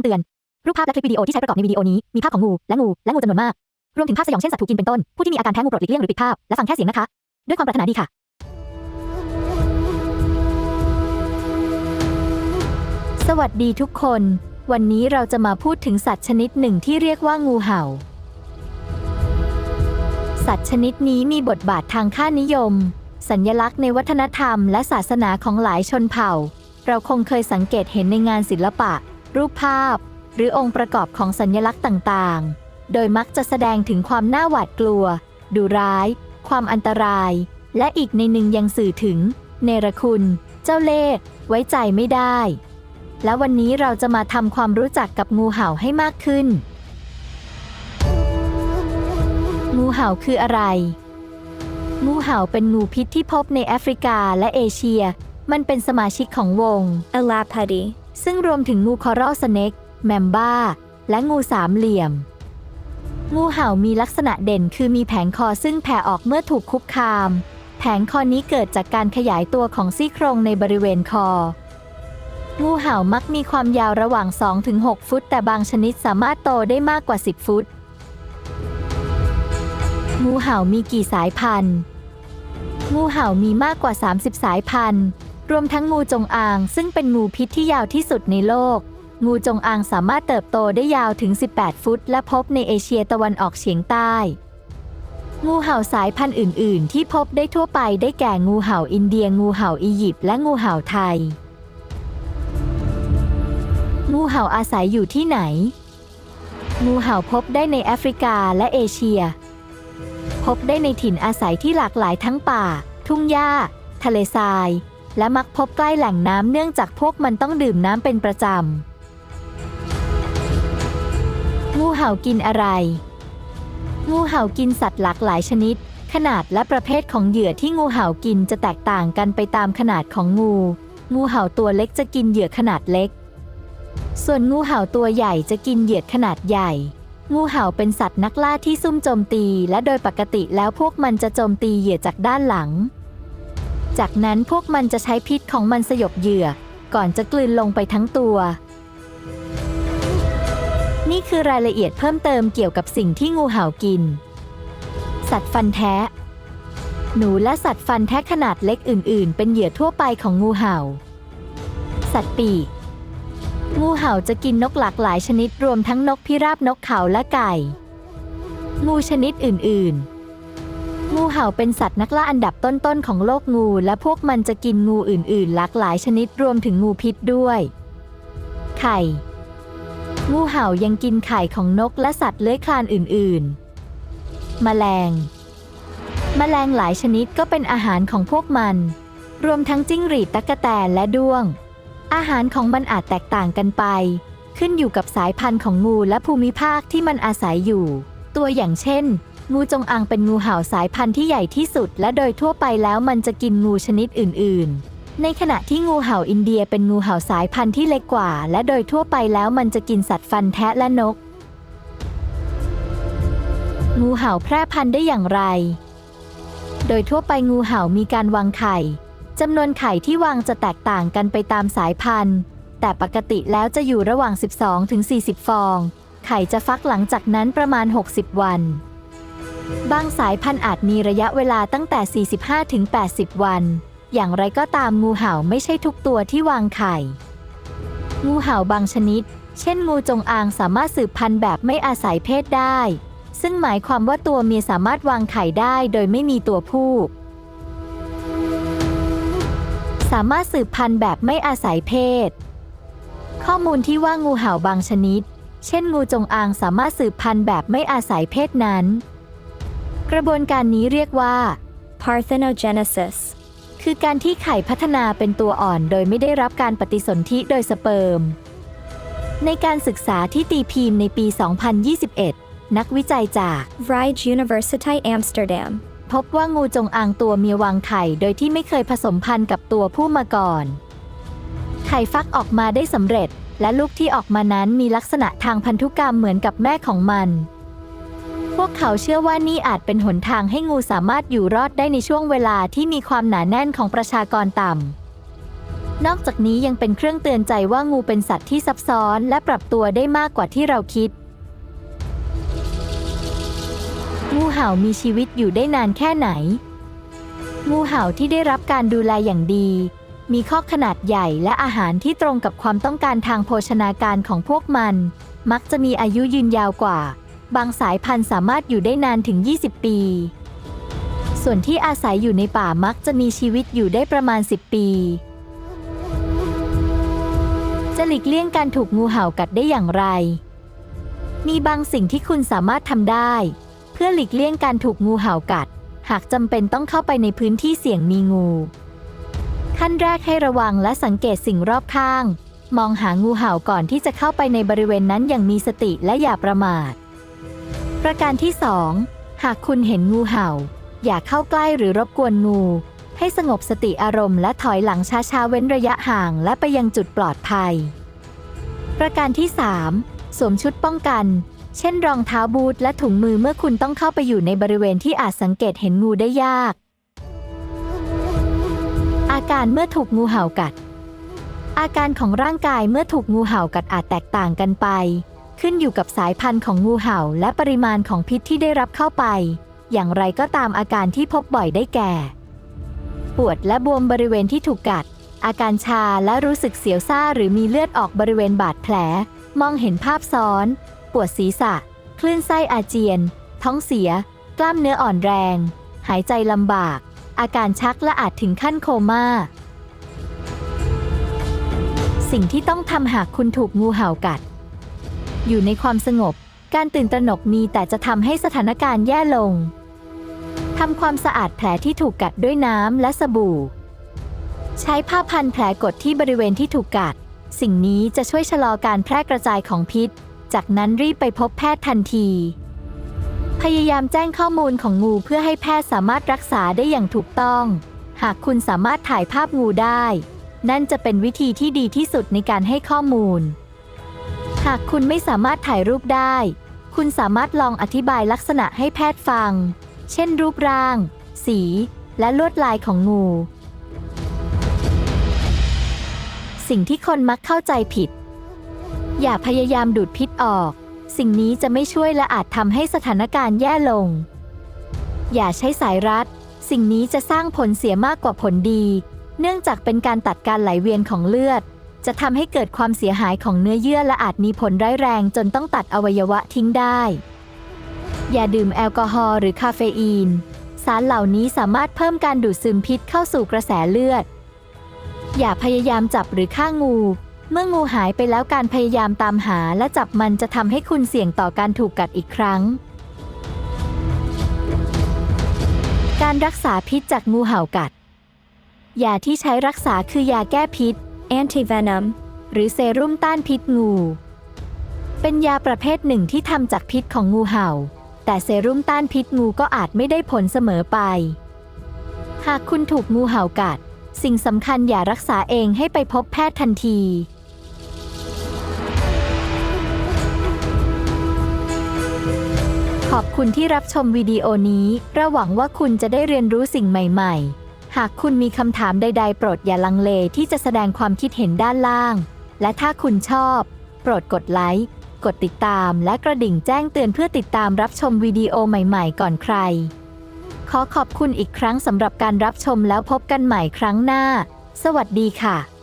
ำเตือน รูปภาพและคลิปวิดีโอที่ใช้ประกอบในวิดีโอนี้ มีภาพของงู และงู และงูจำนวนมาก รวมถึงภาพสยองเช่นสัตว์ถูกกินเป็นต้น ผู้ที่มีอาการแพ้งูโปรดหลีกเลี่ยงหรือปิดภาพ และฟังแค่เสียงนะคะ ด้วยความปรารถนาดีค่ะสวัสดีทุกคน วันนี้เราจะมาพูดถึงสัตว์ชนิดหนึ่งที่เรียกว่างูเห่า สัตว์ชนิดนี้มีบทบาททางค่านิยม สัญญลักษณ์ในวัฒนธรรมและศาสนาของหลายชนเผ่า เราคงเคยสังเกตเห็นในงานศิลปะ รูปภาพ หรือองค์ประกอบของสัญลักษณ์ต่างๆ โดยมักจะแสดงถึงความน่าหวาดกลัว ดุร้าย ความอันตราย และอีกในหนึ่งยังสื่อถึง เนรคุณ เจ้าเล่ห์ไว้ใจไม่ได้ และวันนี้เราจะมาทำความรู้จักกับงูเห่าให้มากขึ้น งูเห่าคืออะไร งูเห่าเป็นงูพิษที่พบในแอฟริกาและเอเชีย มันเป็นสมาชิกของวง Elapati, ซึ่งรวมถึงงูคอรัลสเน็กแมมบ้า และงูสามเหลี่ยม งูเห่ามีลักษณะเด่นคือมีแผงคอซึ่งแผ่ออกเมื่อถูกคุกคาม แผงคอนี้เกิดจากการขยายตัวของซี่โครงในบริเวณคอ งูเห่ามักมีความยาวระหว่าง 2-6 ฟุต แต่บางชนิดสามารถโตได้มากกว่า 10 ฟุต งูเห่ามีกี่สายพันธุ์ งูเห่ามีมากกว่า 30 สายพันธุ์ รวมทั้งงูจงอางซึ่งเป็นงูพิษที่ยาวที่สุดในโลก งูจงอางสามารถเติบโตได้ยาวถึง 18 ฟุต และพบในเอเชียตะวันออกเฉียงใต้ งูเห่าสายพันธุ์อื่น ๆ ที่พบได้ทั่วไปได้แก่งูเห่าอินเดีย งูเห่าอียิปต์และงูเห่าไทย งูเห่าอาศัยอยู่ที่ไหน งูเห่าพบได้ในแอฟริกาและเอเชีย พบได้ในถิ่นอาศัยที่หลากหลายทั้งป่า ทุ่งหญ้า ทะเลทราย และมักพบใกล้แหล่งน้ำเนื่องจากพวกมันต้องดื่มน้ำเป็นประจำ งูเห่ากินอะไร งูเห่ากินสัตว์หลากหลายชนิด ขนาดและประเภทของเหยื่อที่งูเห่ากินจะแตกต่างกันไปตามขนาดของงู งูเห่าตัวเล็กจะกินเหยื่อขนาดเล็ก ส่วนงูเห่าตัวใหญ่จะกินเหยื่อขนาดใหญ่งูเห่าเป็นสัตว์นักล่าที่ซุ่มโจมตี และโดยปกติแล้วพวกมันจะโจมตีเหยื่อจากด้านหลัง จากนั้นพวกมันจะใช้พิษของมันสยบเหยื่อ ก่อนจะกลืนลงไปทั้งตัว นี่คือรายละเอียดเพิ่มเติมเกี่ยวกับสิ่งที่งูเห่ากิน สัตว์ฟันแทะหนูและสัตว์ฟันแทะขนาดเล็กอื่น ๆ เป็นเหยื่อทั่วไปของงูเห่า สัตว์ปีกงูเห่าจะกินนกหลากหลายชนิดรวมทั้งนกพิราบนกเขาและไก่ งูชนิดอื่น ๆ งูเห่าเป็นสัตว์นักล่าอันดับต้นๆของโลกงู และพวกมันจะกินงูอื่นๆ หลากหลายชนิดรวมถึงงูพิษด้วย ไข่ งูเห่ายังกินไข่ของนกและสัตว์เลื้อยคลานอื่นๆ แมลง แมลงหลายชนิดก็เป็นอาหารของพวกมัน รวมทั้งจิ้งหรีดตั๊กแตนและด้วง อาหารของมันอาจแตกต่างกันไป ขึ้นอยู่กับสายพันธุ์ของงูและภูมิภาคที่มันอาศัยอยู่ ตัวอย่างเช่น งูจงอางเป็นงูเห่าสายพันธุ์ที่ใหญ่ที่สุด และโดยทั่วไปแล้วมันจะกินงูชนิดอื่น ๆ ในขณะที่งูเห่าอินเดียเป็นงูเห่าสายพันธุ์ที่เล็กกว่า และโดยทั่วไปแล้วมันจะกินสัตว์ฟันแทะและนก งูเห่าแพร่พันธุ์ได้อย่างไร โดยทั่วไปงูเห่ามีการวางไข่จำนวนไข่ที่วางจะแตกต่างกันไปตามสายพันธุ์ แต่ปกติแล้วจะอยู่ระหว่าง 12ถึง40 ฟอง ไข่จะฟักหลังจากนั้นประมาณ 60 วัน บางสายพันธุ์อาจมีระยะเวลาตั้งแต่ 45ถึง80 วัน อย่างไรก็ตามงูเห่าไม่ใช่ทุกตัวที่วางไข่ งูเห่าบางชนิด เช่นงูจงอางสามารถสืบพันธุ์แบบไม่อาศัยเพศได้ ซึ่งหมายความว่าตัวเมียสามารถวางไข่ได้โดยไม่มีตัวผู้ สามารถสืบพันธุ์แบบไม่อาศัยเพศ ข้อมูลที่ว่างูเห่าบางชนิด เช่นงูจงอางสามารถสืบพันธุ์แบบไม่อาศัยเพศนั้น กระบวนการนี้เรียกว่า parthenogenesis, คือการที่ไข่พัฒนาเป็นตัวอ่อนโดยไม่ได้รับการปฏิสนธิโดยสเปิร์ม ในการศึกษาที่ตีพิมพ์ในปี 2021 นักวิจัยจาก Vrije Universiteit Amsterdam, พบว่างูจงอางตัวเมียวางไข่โดยที่ไม่เคยผสมพันธุ์กับตัวผู้มาก่อน ไข่ฟักออกมาได้สำเร็จ และลูกที่ออกมานั้นมีลักษณะทางพันธุกรรมเหมือนกับแม่ของมัน พวกเขาเชื่อว่านี่อาจเป็นหนทางให้งูสามารถอยู่รอดได้ในช่วงเวลาที่มีความหนาแน่นของประชากรต่ำ นอกจากนี้ยังเป็นเครื่องเตือนใจว่างูเป็นสัตว์ที่ซับซ้อนและปรับตัวได้มากกว่าที่เราคิด งูเห่ามีชีวิตอยู่ได้นานแค่ไหน งูเห่าที่ได้รับการดูแลอย่างดี มีข้อขนาดใหญ่และอาหารที่ตรงกับความต้องการทางโภชนาการของพวกมัน มักจะมีอายุยืนยาวกว่า บางสายพันธุ์สามารถอยู่ได้นานถึง 20 ปี ส่วนที่อาศัยอยู่ในป่ามักจะมีชีวิตอยู่ได้ประมาณ 10 ปี จะหลีกเลี่ยงการถูกงูเห่ากัดได้อย่างไร มีบางสิ่งที่คุณสามารถทำได้ เพื่อหลีกเลี่ยงการถูกงูเห่ากัด หากจำเป็นต้องเข้าไปในพื้นที่เสี่ยงมีงู ขั้นแรกให้ระวังและสังเกตสิ่งรอบข้างมองหางูเห่าก่อนที่จะเข้าไปในบริเวณนั้นอย่างมีสติและอย่าประมาท ประการที่ 2 หากคุณเห็นงูเห่า อย่าเข้าใกล้หรือรบกวนงู ให้สงบสติอารมณ์และถอยหลังช้าๆเว้นระยะห่างและไปยังจุดปลอดภัย ประการที่ 3 สวมชุดป้องกัน เช่นรองเท้าบูทและถุงมือเมื่อคุณต้องเข้าไปอยู่ในบริเวณที่อาจสังเกตเห็นงูได้ยาก อาการเมื่อถูกงูเห่ากัด อาการของร่างกายเมื่อถูกงูเห่ากัดอาจแตกต่างกันไป ขึ้นอยู่กับสายพันธุ์ของงูเห่าและปริมาณของพิษที่ได้รับเข้าไป อย่างไรก็ตามอาการที่พบบ่อยได้แก่ ปวดและบวมบริเวณที่ถูกกัด อาการชาและรู้สึกเสียวซ่าหรือมีเลือดออกบริเวณบาดแผล มองเห็นภาพซ้อน ปวดศีรษะ คลื่นไส้อาเจียน ท้องเสีย กล้ามเนื้ออ่อนแรง หายใจลำบาก อาการชักและอาจถึงขั้นโคม่าสิ่งที่ต้องทำหากคุณถูกงูเห่ากัด อยู่ในความสงบ การตื่นตระหนกมีแต่จะทำให้สถานการณ์แย่ลงทำความสะอาดแผลที่ถูกกัดด้วยน้ำและสบู่ ใช้ผ้าพันแผลกดที่บริเวณที่ถูกกัด สิ่งนี้จะช่วยชะลอการแพร่กระจายของพิษ จากนั้นรีบไปพบแพทย์ทันที พยายามแจ้งข้อมูลของงูเพื่อให้แพทย์สามารถรักษาได้อย่างถูกต้อง หากคุณสามารถถ่ายภาพงูได้ นั่นจะเป็นวิธีที่ดีที่สุดในการให้ข้อมูล หากคุณไม่สามารถถ่ายรูปได้ คุณสามารถลองอธิบายลักษณะให้แพทย์ฟัง เช่นรูปร่าง สี และลวดลายของงู สิ่งที่คนมักเข้าใจผิด อย่าพยายามดูดพิษออก สิ่งนี้จะไม่ช่วยและอาจทำให้สถานการณ์แย่ลง อย่าใช้สายรัด สิ่งนี้จะสร้างผลเสียมากกว่าผลดี เนื่องจากเป็นการตัดการไหลเวียนของเลือด จะทำให้เกิดความเสียหายของเนื้อเยื่อและอาจมีผลร้ายแรงจนต้องตัดอวัยวะทิ้งได้ อย่าดื่มแอลกอฮอล์หรือคาเฟอีน สารเหล่านี้สามารถเพิ่มการดูดซึมพิษเข้าสู่กระแสเลือด อย่าพยายามจับหรือฆ่างู เมื่องูหายไปแล้วการพยายามตามหาและจับมันจะทำให้คุณเสี่ยงต่อการถูกกัดอีกครั้งการรักษาพิษจากงูเห่ากัด ยาที่ใช้รักษาคือยาแก้พิษ Antivenom. หรือเซรุ่มต้านพิษงู เป็นยาประเภทหนึ่งที่ทำจากพิษของงูเห่า แต่เซรุ่มต้านพิษงูก็อาจไม่ได้ผลเสมอไป หากคุณถูกงูเห่ากัด สิ่งสำคัญอย่ารักษาเองให้ไปพบแพทย์ทันทีขอบคุณที่รับชมวิดีโอนี้เราหวังว่าคุณจะได้เรียนรู้สิ่งใหม่ ๆ หากคุณมีคำถามใด ๆ โปรดอย่าลังเลที่จะแสดงความคิดเห็นด้านล่าง และถ้าคุณชอบ โปรดกดไลค์ กดติดตาม และกระดิ่งแจ้งเตือนเพื่อติดตามรับชมวิดีโอใหม่ ๆ ก่อนใคร ขอขอบคุณอีกครั้งสำหรับการรับชมแล้วพบกันใหม่ครั้งหน้า สวัสดีค่ะ